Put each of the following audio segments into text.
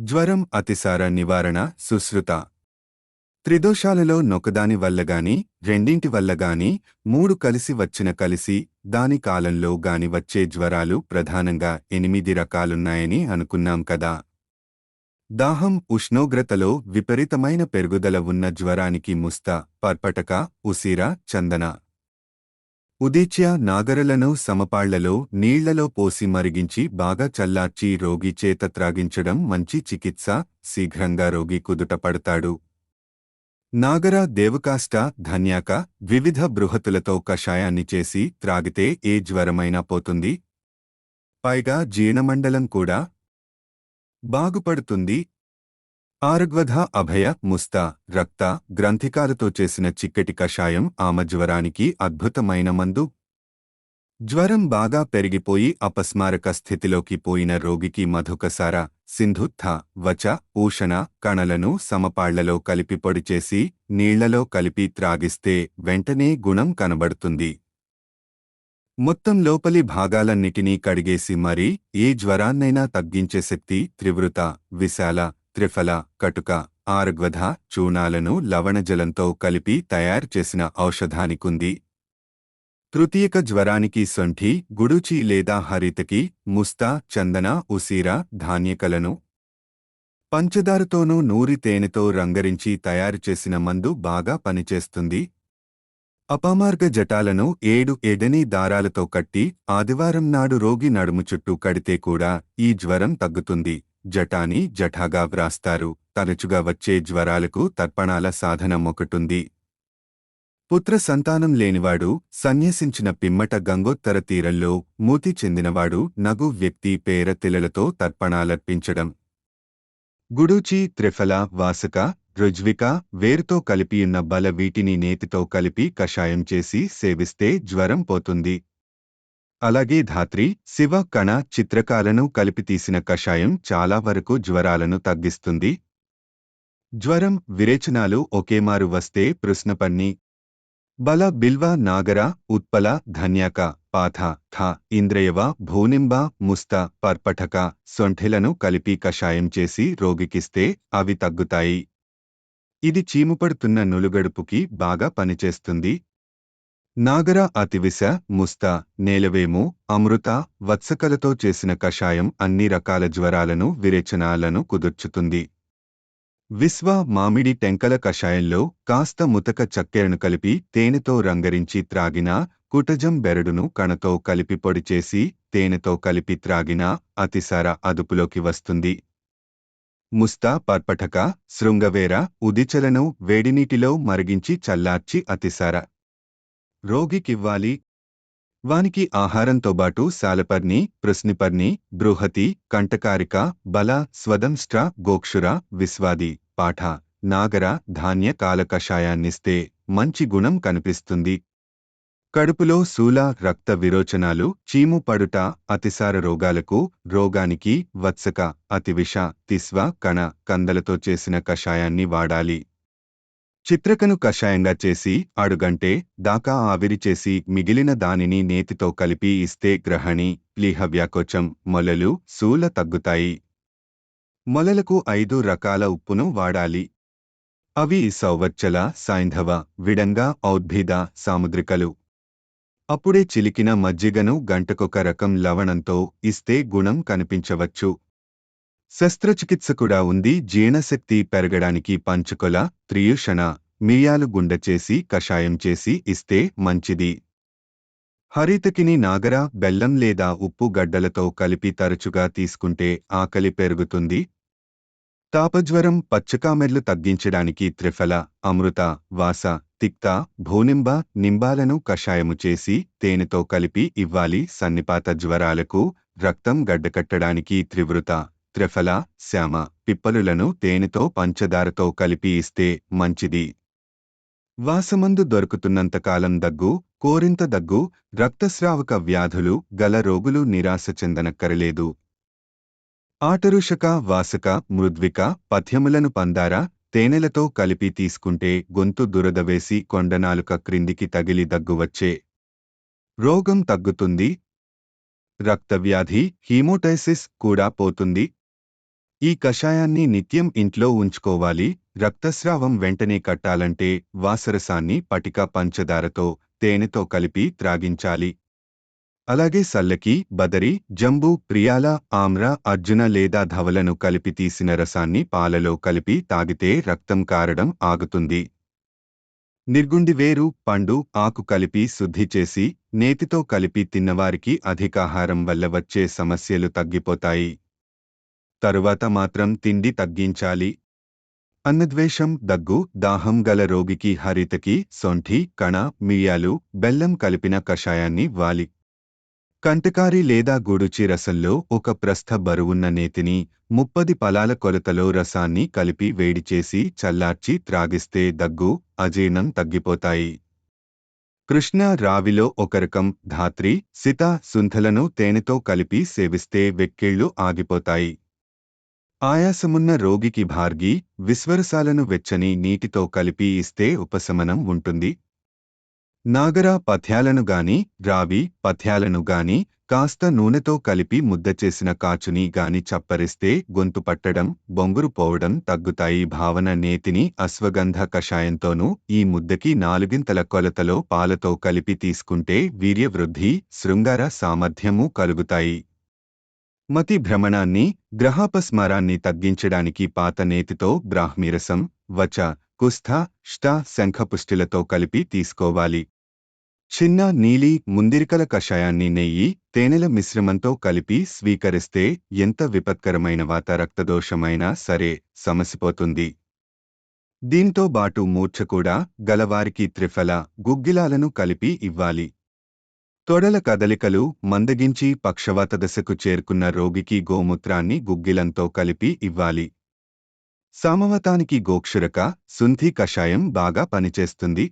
జ్వరం అతిసార నివారణ సుశ్రుత. త్రిదోషాలలో నొకదాని వల్లగాని రెండింటి వల్లగాని మూడు కలిసి వచ్చిన కలిసి దాని కాలంలో గాని వచ్చే జ్వరాలు ప్రధానంగా ఎనిమిది రకాలున్నాయని అనుకున్నాం కదా. దాహం ఉష్ణోగ్రతలో విపరీతమైన పెరుగుదల ఉన్న జ్వరానికి ముస్త పర్పటక ఉసిర చందన. ఉదీచ్య నాగరలను సమపాళ్ళలో నీళ్ళలో పోసి మరిగించి బాగా చల్లార్చి రోగి చేత త్రాగించడం మంచి చికిత్స శీఘ్రంగా రోగి కుదుట పడతాడు. నాగర దేవకాష్ట ధన్యాక వివిధ బృహతులతో కషాయాన్ని చేసి త్రాగితే ఏ జ్వరమైనా పోతుంది? పైగా జీర్ణమండలం కూడా బాగుపడుతుంది. ఆరుగ్వధ అభయ ముస్త రక్త గ్రంథికాలతో చేసిన చిక్కటి కషాయం ఆమె జ్వరానికి అద్భుతమైన మందు. జ్వరం బాగా పెరిగిపోయి అపస్మారక స్థితిలోకి పోయిన రోగికి మధుకసార సింధుత్థ వచ ఊషణ కణలను సమపాళ్ళలో కలిపి పొడిచేసి నీళ్ళలో కలిపి త్రాగిస్తే వెంటనే గుణం కనబడుతుంది. మొత్తం లోపలి భాగాలన్నిటినీ కడిగేసి మరీ ఏ జ్వరాన్నైనా తగ్గించే శక్తి త్రివృత విశాల త్రిఫల కటుక ఆరుగ్వధ చూనాలను లవణజలంతో కలిపి తయారు చేసిన ఔషధానికుంది. తృతీయక జ్వరానికి సొంఠి గుడుచి లేదా హరితకి ముస్తా చందన ఉసీర ధాన్యకలను. పంచదారతోనూ నూరి తేనెతో రంగరించి తయారు చేసిన మందు బాగా పనిచేస్తుంది. అపమార్గ జటాలను ఏడు ఎడని దారాలతో కట్టి ఆదివారం నాడు రోగి నడుము చుట్టూ కడితే కూడా ఈ జ్వరం తగ్గుతుంది. జటాని జఠాగా వ్రాస్తారు. తరచుగా వచ్చే జ్వరాలకు తర్పణాల సాధనం ఒకటుంది. పుత్ర సంతానం లేనివాడు సన్యసించిన పిమ్మట గంగోత్తర తీరంలో మూతి చెందినవాడు నగు వ్యక్తి పేర తిలలతో తర్పణాలర్పించడం. గుడూచి త్రిఫల వాసక రుజ్విక వేరుతో కలిపియున్న బల వీటిని నేతితో కలిపి కషాయం చేసి సేవిస్తే జ్వరం పోతుంది. అలాగే ధాత్రి శివ కణ చిత్రకాలను కలిపి తీసిన కషాయం చాలా వరకు జ్వరాలను తగ్గిస్తుంది. జ్వరం విరేచనాలు ఒకేమారు వస్తే ప్రశ్నపన్ని బల బిల్వ నాగర ఉత్పల ధన్యక పాథ థ ఇంద్రయవ భూనింబ ముస్త పర్పఠక సొంఠెలను కలిపి కషాయం చేసి రోగికిస్తే అవి తగ్గుతాయి. ఇది చీముపడుతున్న నులుగడుపుకి బాగా పనిచేస్తుంది. నాగర అతివిస ముస్త నేలవేము అమృత వత్సకలతో చేసిన కషాయం అన్ని రకాల జ్వరాలను విరేచనాలను కుదుర్చుతుంది. విశ్వ మామిడి టెంకల కషాయంలో కాస్త ముతక చక్కెరను కలిపి తేనెతో రంగరించి త్రాగినా కుటజం బెరడును కణతో కలిపి పొడి చేసి తేనెతో కలిపి త్రాగినా అతిసార అదుపులోకి వస్తుంది. ముస్తా పర్పటక శృంగవేర ఉదిచలను వేడినీటిలో మరిగించి చల్లార్చి అతిసార. రోగికివ్వాలి. వానికి ఆహారంతోబాటు సాలపర్ని పృస్నిపర్ని బృహతి కంటకారిక బల స్వదంష్ట్ర గోక్షుర విశ్వాది పాఠ నాగర ధాన్య కాలకషాయాన్నిస్తే మంచి గుణం కనిపిస్తుంది. కడుపులో శూల రక్త విరోచనాలు చీము పడుట అతిసార రోగాలకు రోగానికి వత్సక అతివిష తిస్వ కణ కందలతో చేసిన కషాయాన్ని వాడాలి. చిత్రకను కషాయంగా చేసి అడుగంటే దాకా ఆవిరి చేసి మిగిలిన దానిని నేతితో కలిపి ఇస్తే గ్రహణి ప్లీహ వ్యాకోచం మొలలు శూల తగ్గుతాయి. మొలలకు ఐదు రకాల ఉప్పును వాడాలి. అవి సౌవచ్చల సాయంధవ విడంగా ఔద్భిద సాముద్రికలు. అప్పుడే చిలికిన మజ్జిగను గంటకొక రకం లవణంతో ఇస్తే గుణం కనిపించవచ్చు. శస్త్రచికిత్స కూడా ఉంది. జీర్ణశక్తి పెరగడానికి పంచుకొల త్రియుషణ మిరియాలు గుండ చేసి కషాయం చేసి ఇస్తే మంచిది. హరితకిని నాగర బెల్లం లేదా ఉప్పు గడ్డలతో కలిపి తరచుగా తీసుకుంటే ఆకలి పెరుగుతుంది. తాపజ్వరం పచ్చకామెర్లు తగ్గించడానికి త్రిఫల అమృత వాస తిక్త భూనింబ నింబాలను కషాయము చేసి తేనెతో కలిపి ఇవ్వాలి. సన్నిపాత జ్వరాలకు రక్తం గడ్డకట్టడానికి త్రివృత. త్రిఫల శ్యామ పిప్పలులను తేనెతో పంచదారతో కలిపి ఇస్తే మంచిది. వాసమందు దొరుకుతున్నంతకాలం దగ్గు కోరింత దగ్గు రక్తస్రావక వ్యాధులు గల రోగులు నిరాశ చెందనక్కరలేదు. ఆటరుషక వాసక మృద్విక పథ్యములను పందారా తేనెలతో కలిపి తీసుకుంటే గొంతు దురదవేసి కొండనాలుక క్రిందికి తగిలి దగ్గువచ్చే రోగం తగ్గుతుంది. రక్తవ్యాధి హీమోటైసిస్ కూడా పోతుంది. ఈ కషాయాన్ని నిత్యం ఇంట్లో ఉంచుకోవాలి. రక్తస్రావం వెంటనే కట్టాలంటే వాసరసాన్ని పటిక పంచదారతో తేనెతో కలిపి త్రాగించాలి. అలాగే సల్లకి బదరి జంబు ప్రియాల ఆమ్ర అర్జున లేదా ధవలను కలిపి తీసిన రసాన్ని పాలలో కలిపి తాగితే రక్తం కారడం ఆగుతుంది. నిర్గుండి వేరు పండు ఆకు కలిపి శుద్ధి చేసి నేతితో కలిపి తిన్నవారికి అధికాహారం వల్ల వచ్చే సమస్యలు తగ్గిపోతాయి. తరువాత మాత్రం తిండి తగ్గించాలి. అన్నద్వేషం దగ్గు దాహం గల రోగికి హరితకి సొంఠి కణ మియాలు బెల్లం కలిపిన కషాయాన్ని వాలి. కంటకారి లేదా గూడుచి రసంలో ఒక ప్రస్థ బరువున్న నేతిని ముప్పది పలాల కొలతలో రసాన్ని కలిపి వేడిచేసి చల్లార్చి త్రాగిస్తే దగ్గు అజీర్ణం తగ్గిపోతాయి. కృష్ణ రావిలో ఒక రకం ధాత్రి సితా సుంథలను తేనెతో కలిపి సేవిస్తే వెక్కిళ్ళు ఆగిపోతాయి. ఆయాసమున్న రోగికి భార్గి విశ్వరసాలను వెచ్చని నీటితో కలిపి ఇస్తే ఉపశమనం ఉంటుంది. నాగర పథ్యాలను గాని రావి పథ్యాలను గాని కాస్త నూనెతో కలిపి ముద్ద చేసిన కాచుని గాని చప్పరిస్తే గొంతు పట్టడం బొంగురు పోవడం తగ్గుతాయి భావన నేతిని అశ్వగంధ కషాయంతోనూ ఈ ముద్దకి నాలుగింతల కొలతలో పాలతో కలిపి తీసుకుంటే వీర్యవృద్ధి శృంగార సామర్థ్యము కలుగుతాయి. మతి భ్రమణాన్ని గ్రహాపస్మారాన్ని తగ్గించడానికి పాత నేతితో బ్రాహ్మీరసం వచ కుస్థ ష్ట శంఖపుష్టిలతో కలిపి తీసుకోవాలి. చిన్న నీలి ముందిరికల కషాయాన్ని నెయ్యి తేనెల మిశ్రమంతో కలిపి స్వీకరిస్తే ఎంత విపత్కరమైన వాత రక్తదోషమైనా సరే సమసిపోతుంది. దీంతో బాటు మూర్ఛ కూడా గలవారికి త్రిఫల గుగ్గిలాలను కలిపి ఇవ్వాలి. తొడల కదలికలు మందగించి పక్షవాత దశకు చేరుకున్న రోగికి గోమూత్రాన్ని గుగ్గిలంతో కలిపి ఇవ్వాలి. సామవతానికి గోక్షురక సుంధి కషాయం బాగా పనిచేస్తుంది.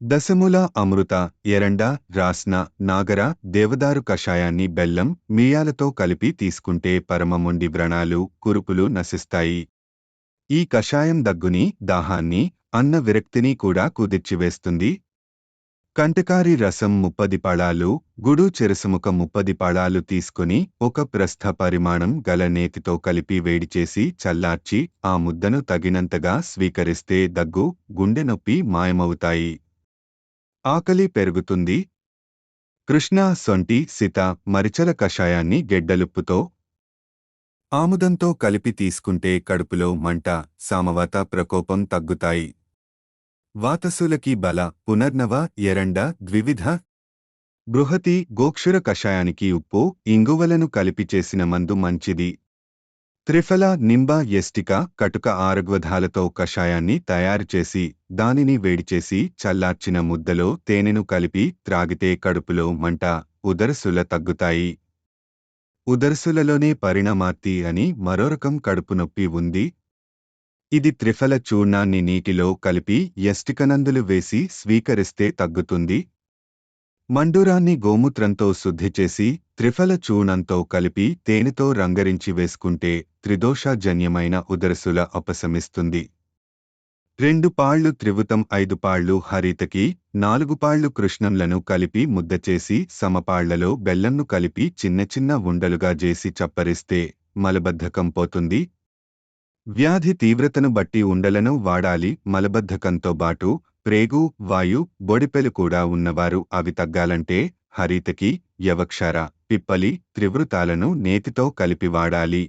దశముల అమృత ఎరండ రాస్న నాగర దేవదారు కషాయాన్ని బెల్లం మియాలతో కలిపి తీసుకుంటే పరమముండి వ్రణాలు కురుపులు నశిస్తాయి. ఈ కషాయం దగ్గుని దాహాన్ని అన్న విరక్తిని కూడా కుదిర్చివేస్తుంది. కంటకారి రసం ముప్పది పళాలు గుడు చెరసముక ముప్పది పళాలు తీసుకుని ఒక ప్రస్థ పరిమాణం గల నేతితో కలిపి వేడిచేసి చల్లార్చి ఆ ముద్దను తగినంతగా స్వీకరిస్తే దగ్గు గుండె నొప్పి మాయమవుతాయి. ఆకలి పెరుగుతుంది. కృష్ణ సొంటి సిత మరిచల కషాయాన్ని గెడ్డలుప్పుతో ఆముదంతో కలిపి తీసుకుంటే కడుపులో మంట సామవాత ప్రకోపం తగ్గుతాయి. వాతసులకి బల పునర్నవ ఎరండ ద్వివిధ. బృహతి గోక్షుర కషాయానికి ఉప్పు ఇంగువలను కలిపి చేసిన మందు మంచిది. త్రిఫల నింబ ఎస్టిక కటుక ఆరగ్వధాలతో కషాయాన్ని తయారుచేసి దానిని వేడిచేసి చల్లార్చిన ముద్దలో తేనెను కలిపి త్రాగితే కడుపులో మంట ఉదరసుల తగ్గుతాయి. ఉదరసులలోనే పరిణమాతి అని మరోరకం కడుపు నొప్పి ఉంది ఇది త్రిఫల చూర్ణాన్ని నీటిలో కలిపి ఎస్టికనందులు వేసి స్వీకరిస్తే తగ్గుతుంది. మండూరాన్ని గోమూత్రంతో శుద్ధి చేసి త్రిఫల చూర్ణంతో కలిపి తేనెతో రంగరించి వేసుకుంటే త్రిదోషజన్యమైన ఉదరసుల అపశమిస్తుంది. రెండు పాళ్ళు త్రివుతం ఐదు పాళ్ళు హరితకి నాలుగు పాళ్ళు కృష్ణంలను కలిపి ముద్ద చేసి సమపాళ్ళలో బెల్లంను కలిపి చిన్న చిన్న ఉండలుగా చేసి చప్పరిస్తే మలబద్ధకం పోతుంది. వ్యాధి తీవ్రతను బట్టి ఉండలను వాడాలి మలబద్ధకంతో బాటు ప్రేగు వాయు బొడిపెలు కూడా ఉన్నవారు అవి తగ్గాలంటే హరితకి యవక్షార పిప్పలి త్రివృతాలను నేతితో కలిపి వాడాలి.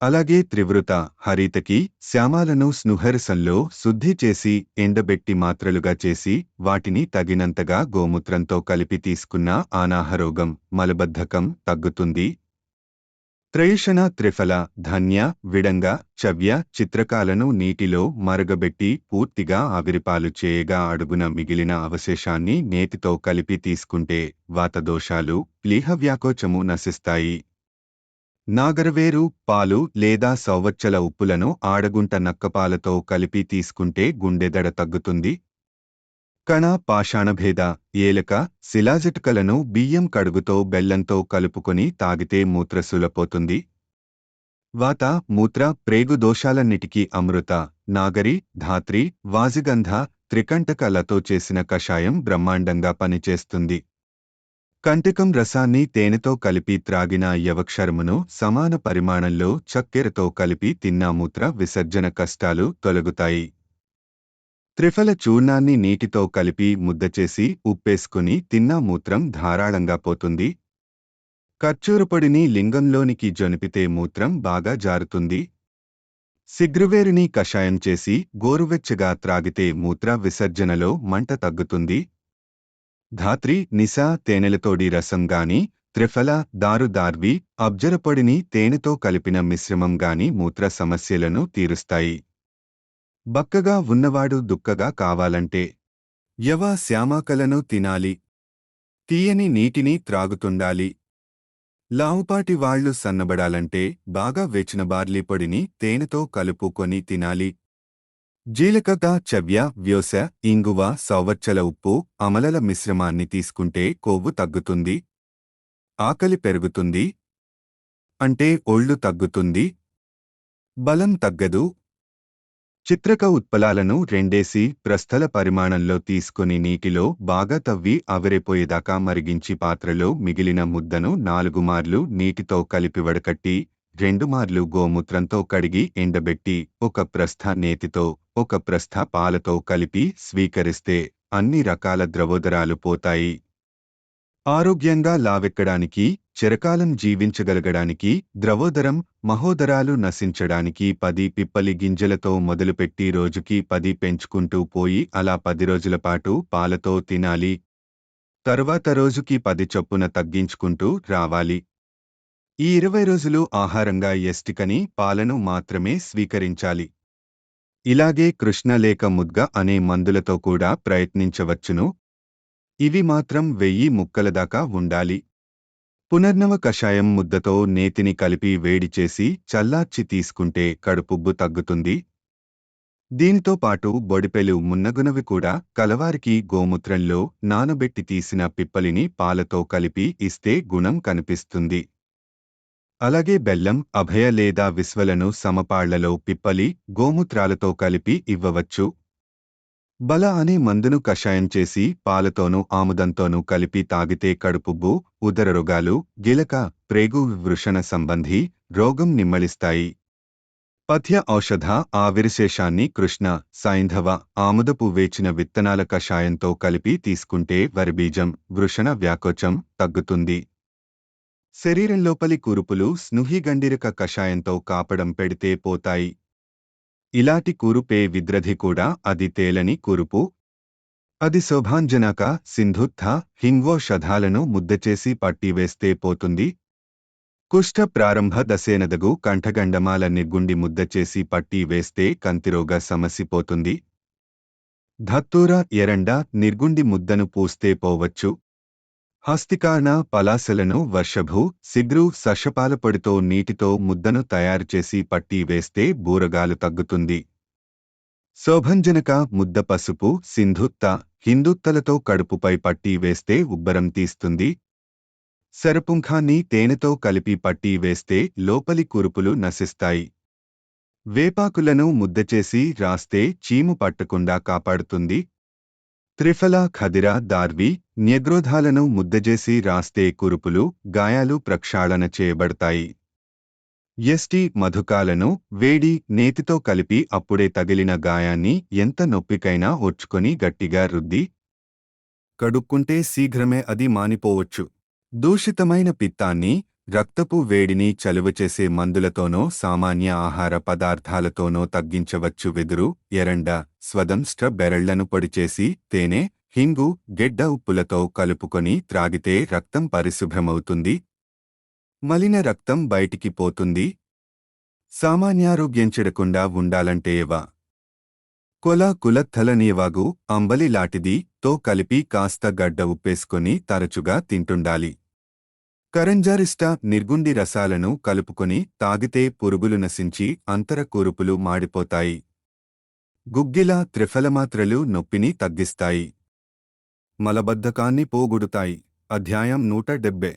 అలాగే త్రివృత హరితకి శ్యామాలను స్నుహరసంలో శుద్ధి చేసి ఎండబెట్టి మాత్రలుగా చేసి వాటిని తగినంతగా గోమూత్రంతో కలిపి తీసుకున్న ఆనాహరోగం మలబద్ధకం తగ్గుతుంది త్రయుషణ త్రిఫల ధన్య విడంగ చవ్య చిత్రకాలను నీటిలో మరగబెట్టి పూర్తిగా ఆవిరిపాలు చేయగా అడుగున మిగిలిన అవశేషాన్ని నేతితో కలిపి తీసుకుంటే వాతదోషాలు ప్లీహవ్యాకోచము నశిస్తాయి. నాగరవేరు పాలు లేదా సౌవచ్చల ఉప్పులను ఆడగుంట నక్కపాలతో కలిపి తీసుకుంటే గుండెదడ తగ్గుతుంది కణ పాషాణభేద ఏలక శిలాజటకలను బియ్యం కడుగుతో బెల్లంతో కలుపుకొని తాగితే మూత్రసులపోతుంది వాత మూత్ర ప్రేగు దోషాలన్నిటికీ అమృత నాగరి ధాత్రి వాజిగంధ త్రికంటకలతో చేసిన కషాయం బ్రహ్మాండంగా పనిచేస్తుంది. కంటకం రసాన్ని తేనెతో కలిపి త్రాగిన యవక్షరమును సమాన పరిమాణంలో చక్కెరతో కలిపి తిన్నా మూత్ర విసర్జన కష్టాలు తొలగుతాయి. త్రిఫల చూర్ణాన్ని నీటితో కలిపి ముద్దచేసి ఉప్పేసుకుని తిన్నా మూత్రం ధారాళంగా పోతుంది. ఖర్చూరపొడిని లింగంలోనికి జొనిపితే మూత్రం బాగా జారుతుంది. సిగ్రువేరుని కషాయం చేసి గోరువెచ్చగా త్రాగితే మూత్ర విసర్జనలో మంట తగ్గుతుంది. ధాత్రి నిశా తేనెలతోడి రసం గాని త్రిఫల దారుదార్వి అబ్జరపొడిని తేనెతో కలిపిన మిశ్రమం గాని మూత్ర సమస్యలను తీరుస్తాయి. బక్కగా ఉన్నవాడు దుక్కగా కావాలంటే యవ శ్యామాకలను తినాలి. తీయని నీటిని త్రాగుతుండాలి. లావుపాటి వాళ్ళు సన్నబడాలంటే బాగా వేచిన బార్లీ పొడిని తేనెతో కలుపుకొని తినాలి. జీలకక చవ్య వ్యోస ఇంగువ సౌవచ్చల ఉప్పు అమలల మిశ్రమాన్ని తీసుకుంటే కొవ్వు తగ్గుతుంది. ఆకలి పెరుగుతుంది. అంటే ఒళ్ళు తగ్గుతుంది. బలం తగ్గదు. చిత్రక ఉత్పలాలను రెండేసి ప్రస్థల పరిమాణంలో తీసుకుని నీటిలో బాగా తవ్వి ఆవిరైపోయేదాకా మరిగించి పాత్రలో మిగిలిన ముద్దను నాలుగు మార్లు నీటితో కలిపి వడకట్టి రెండు మార్లు గోమూత్రంతో కడిగి ఎండబెట్టి ఒక ప్రస్థ నేతితో ఒక ప్రస్థ పాలతో కలిపి స్వీకరిస్తే అన్ని రకాల ద్రవోదరాలు పోతాయి. ఆరోగ్యంగా లావెక్కడానికి చిరకాలం జీవించగలగడానికి ద్రవోదరం మహోదరాలు నశించడానికి పది పిప్పలి గింజలతో మొదలుపెట్టి రోజుకి పది పెంచుకుంటూ పోయి అలా పది రోజుల పాటు పాలతో తినాలి. తరువాత రోజుకి పది చొప్పున తగ్గించుకుంటూ రావాలి. ఈ ఇరవై రోజులు ఆహారంగా ఎస్టికని పాలను మాత్రమే స్వీకరించాలి. ఇలాగే కృష్ణలేక ముద్గ అనే మందులతో కూడా ప్రయత్నించవచ్చును. ఇవి మాత్రం వెయ్యి ముక్కల దాకా ఉండాలి. పునర్నవ కషాయం ముద్దతో నేతిని కలిపి వేడి చేసి చల్లార్చి తీసుకుంటే కడుపుబ్బు తగ్గుతుంది. దీనితో పాటు బొడిపెలు మున్నగునవి కూడా కలవారికి గోమూత్రంలో నానబెట్టి తీసిన పిప్పలిని పాలతో కలిపి ఇస్తే గుణం కనిపిస్తుంది. అలాగే బెల్లం అభయ లేదా విశ్వలను సమపాళ్ళలో పిప్పలి గోమూత్రాలతో కలిపి ఇవ్వవచ్చు. బల అనే మందును కషాయం చేసి పాలతోనూ ఆముదంతోనూ కలిపి తాగితే కడుపుబ్బు ఉదర రోగాలు గిలక ప్రేగు వృషణ సంబంధి రోగం నిమ్మళిస్తాయి పథ్య ఔషధ ఆవిరిశేషాన్ని కృష్ణ సైంధవ ఆముదపు వేచిన విత్తనాల కషాయంతో కలిపి తీసుకుంటే వరిబీజం వృషణ వ్యాకోచం తగ్గుతుంది. శరీరంలోపలి కురుపులు స్నుహిగండిరక కషాయంతో కాపడం పెడితే పోతాయి. ఇలాటి కూరుపే విద్రధి కూడా అది తేలని కూరుపు. అది శోభాంజనక సింధుత్థ హింగోషధాలను ముద్దచేసి పట్టివేస్తే పోతుంది. కుష్ఠ ప్రారంభ దశేనదగు కంఠగండమాల నిర్గుండి ముద్దచేసి పట్టి వేస్తే కంతిరోగ సమసిపోతుంది ధత్తూర ఎరండ నిర్గుండి ముద్దను పూస్తే పోవచ్చు. హస్తికాణ పలాసలను వర్షభు సిగ్రు సషపాలపొడితో నీటితో ముద్దను తయారుచేసి పట్టి వేస్తే బూరగాలు తగ్గుతుంది. శోభంజనక ముద్ద పసుపు సింధుత్త హిందుత్తలతో కడుపుపై పట్టి వేస్తే ఉబ్బరం తీస్తుంది. శరపుంఖాన్ని తేనెతో కలిపి పట్టి వేస్తే లోపలి కురుపులు నశిస్తాయి. వేపాకులను ముద్దచేసి రాస్తే చీము పట్టకుండా కాపాడుతుంది. త్రిఫల ఖదిర దార్వి న్యగ్రోధాలను ముద్దజేసి రాస్తే కురుపులు గాయాలు ప్రక్షాళన చేయబడతాయి. ఎస్టి మధుకాలను వేడి నేతితో కలిపి అప్పుడే తగిలిన గాయాన్ని ఎంత నొప్పికైనా ఓర్చుకొని గట్టిగా రుద్ది. కడుక్కుంటే శీఘ్రమే అది మానిపోవచ్చు. దూషితమైన పిత్తాన్ని రక్తపు వేడిని చలువచేసే మందులతోనో సామాన్య ఆహార పదార్థాలతోనో తగ్గించవచ్చు వెదురు ఎరండ స్వదంష్ట బెరళ్ళను పొడిచేసి తేనె హింగు గెడ్డ ఉప్పులతో కలుపుకొని త్రాగితే రక్తం పరిశుభ్రమవుతుంది. మలిన రక్తం బయటికి పోతుంది. సామాన్యారోగ్యం చెడకుండా ఉండాలంటే ఏవా కొల కులత్తలనీవాగు అంబలి లాటిది తో కలిపి కాస్త గడ్డ ఉప్పేసుకొని తరచుగా తింటుండాలి. కరంజారిష్ట నిర్గుండి రసాలను కలుపుకొని తాగితే పురుగులు నశించి అంతర కూరుపులు మాడిపోతాయి. గుగ్గిల త్రిఫలమాత్రలు నొప్పిని తగ్గిస్తాయి. మలబద్ధకాన్ని పోగొడుతాయి. అధ్యాయం నూట డెబ్బై.